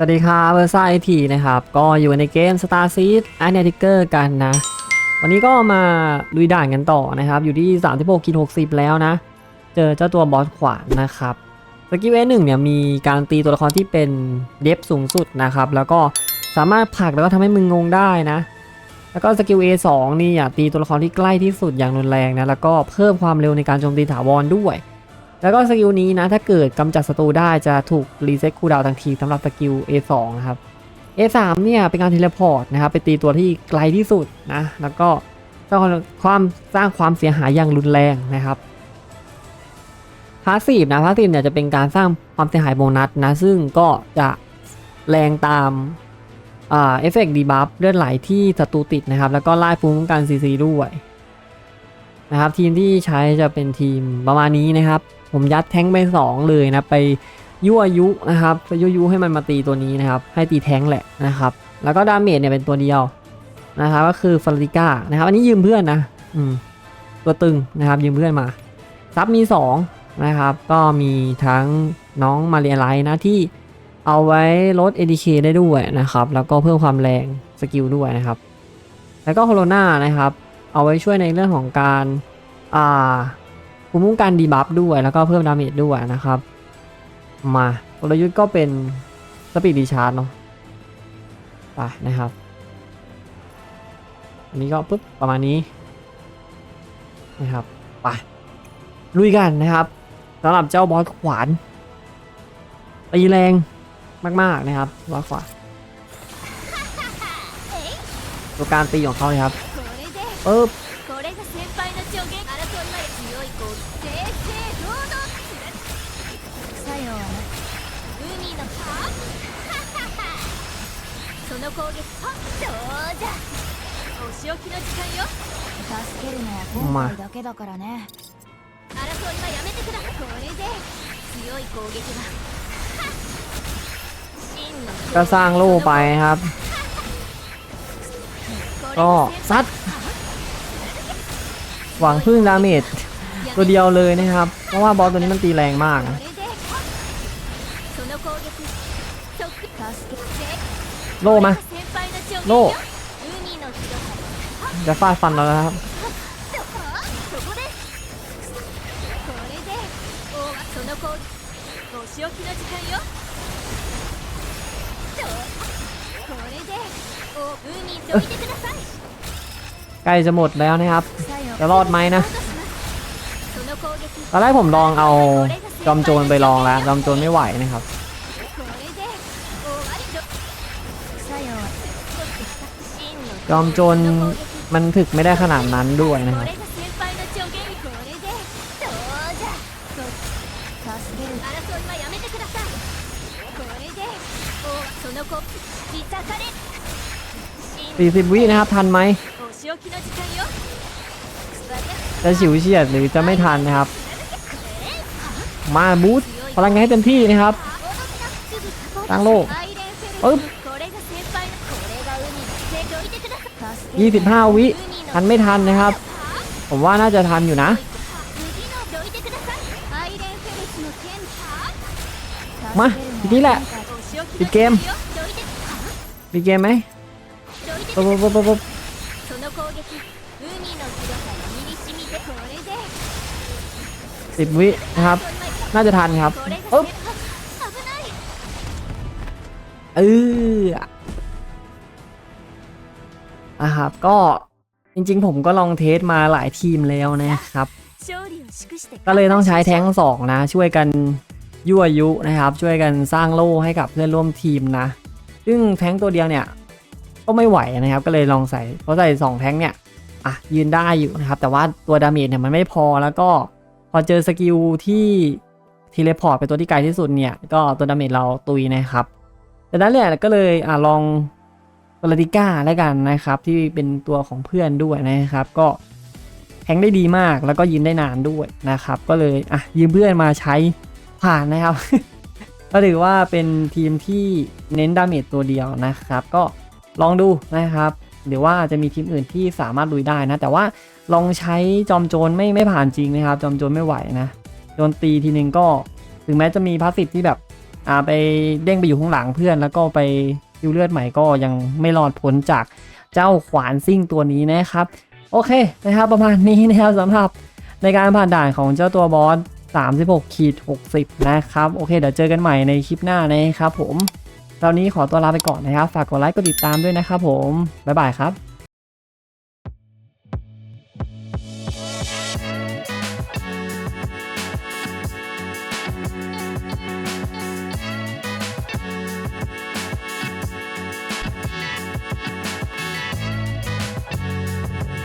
สวัสดีครับเบอร์ซ่าไอทีนะครับ ก็อยู่ในเกม Star Seed a n a t i c e r กันนะ วันนี้ก็มาลุยด่านกันต่อนะครับ อยู่ที่36กิน60 แล้วนะ เจอเจ้าตัวบอสขวานนะครับสกิลเอหนึ่งเนี่ยมีการตีตัวละครที่เป็นเดฟสูงสุดนะครับ แล้วก็สามารถผลักแล้วก็ทำให้มึงงงได้นะ แล้วก็สกิล A2 นี่อะตีตัวละครที่ใกล้ที่สุดอย่างรุนแรงนะ แล้วก็เพิ่มความเร็วในการโจมตีถาวรด้วย แล้วก็สกิลนี้นะถ้าเกิดกำจัดศัตรูได้จะถูกรีเซ็ตคูลดาวน์ทันทีสำหรับสกิล A2 นะครับ A3 เนี่ยเป็นการเทเลพอร์ตนะครับไปตีตัวที่ไกลที่สุดนะแล้วก็สร้างความสร้างความเสียหายอย่างรุนแรงนะครับพาสซีฟนะพาสซีฟเนี่ยจะเป็นการสร้างความเสียหายโบนัสนะซึ่งก็จะแรงตามอเอฟเฟกต์ดีบัฟเลือดไหลที่ศัตรูติดนะครับ แล้วก็ไล่ภูมิคุ้มกันซีซีด้วยนะครับทีมที่ใช้จะเป็นทีมประมาณนี้นะครับ ผมยัดแท้งไป 2 เลยนะไปยั่วยุนะครับไปยั่วยุให้มันมาตีตัวนี้นะครับ ให้ตีแท้งแหละนะครับ แล้วก็ดาเมจเนี่ยเป็นตัวเดียวนะครับก็คือฟลอริก้านะครับ อันนี้ยืมเพื่อนนะอืมตัวตึงนะครับยืมเพื่อนมาซับมี 2 นะครับ ก็มีทั้งน้องมาเรียไลท์นะที่เอาไว้ลด ADK ได้ด้วยนะครับ แล้วก็เพิ่มความแรงสกิลด้วยนะครับ แล้วก็โคโรนานะครับ เอาไว้ช่วยในเรื่องของการอ่า ภูมิคุ้มกันดีบัฟด้วยแล้วก็เพิ่มดาเมจด้วยนะครับ มากลยุทธ์ก็เป็นสปีดดีชาร์จเนาะไปนะครับ อันนี้ก็ปุ๊บประมาณนี้นะครับไปลุยกันนะครับสำหรับเจ้าบอสขวานตีแรงมาก ๆ นะครับบอสขวานตัวการตีของเขาเลครับปุ๊บ の攻撃はどうじゃお仕置きの時間よ助けるのは今回だけだからね争いはやめてくださいこれで強い攻撃が真の ก็สร้างโล่ไปครับ これ ก็ が ซัด หวังพึ่งดาเมจตัวเดียวเลยนะครับ เพราะว่าบอสตัวนี้มันตีแรงมาก โล่มาโล่จะฟาดฟันเราแล้วครับใกล้จะหมดแล้วนะครับ จะรอดไหมนะตอนแรกผมลองเอาจอมโจรไปลองแล้วจอมโจรไม่ไหวนะครับ จอมโจรมันถึกไม่ได้ขนาดนั้นด้วยนะครับสี่สิบวินะครับ ทันไหมจะฉิวเฉียดหรือจะไม่ทันนะครับ มาบูทพลังงานให้เต็มที่นะครับตั้งโลกปึ๊บ 25 วิทันไม่ทันนะครับ ผมว่าน่าจะทันอยู่นะมาทีนี้แหละปิดเกมปิดเกมไหมปุ๊บปุ๊บปุ๊ปุ๊สิบวินะครับ น่าจะทันครับเออ นะครับก็จริงๆ ผมก็ลองเทสมาหลายทีมแล้วนะครับ ก็เลยต้องใช้แท้งสองนะ ช่วยกันยั่วยุนะครับ ช่วยกันสร้างโล่ให้กับเพื่อนร่วมทีมนะ ซึ่งแท้งตัวเดียวเนี่ยก็ไม่ไหวนะครับ ก็เลยลองใส่เพราะใส่สองแท้งเนี่ยอะยืนได้อยู่นะครับ แต่ว่าตัวดาเมจเนี่ยมันไม่พอแล้วก็พอเจอสกิลที่ทีเลพอร์ตเป็นตัวที่ไกลที่สุดเนี่ย ก็ตัวดาเมจเราตุยนะครับแต่นั้นแหละก็เลยอะลอง ปาติก้าแล้วกันนะครับ ที่เป็นตัวของเพื่อนด้วยนะครับ ก็แทงได้ดีมากแล้วก็ยืนได้นานด้วยนะครับ ก็เลยอะยืมเพื่อนมาใช้ผ่านนะครับ ก็ถือว่าเป็นทีมที่เน้นดาเมจตัวเดียวนะครับ ก็ลองดูนะครับหรือว่าจะมีทีมอื่นที่สามารถลุยได้นะ แต่ว่าลองใช้จอมโจรไม่ไม่ผ่านจริงนะครับ จอมโจรไม่ไหวนะโดนตีทีนึงก็ถึงแม้จะมีพาสซีฟที่แบบอ่าไปเด้งไปอยู่ข้างหลังเพื่อนแล้วก็ไป คิวเลือดใหม่ก็ยังไม่รอดพ้นจากเจ้าขวานซิ่งตัวนี้นะครับ โอเคนะครับประมาณนี้นะครับสำหรับในการผ่านด่านของเจ้าตัวบอส36ขีด60 นะครับ โอเค เดี๋ยวเจอกันใหม่ในคลิปหน้านะครับผมตอนนี้ขอตัวลาไปก่อนนะครับ ฝากกดไลค์กดติดตามด้วยนะครับผม บ๊ายบายครับ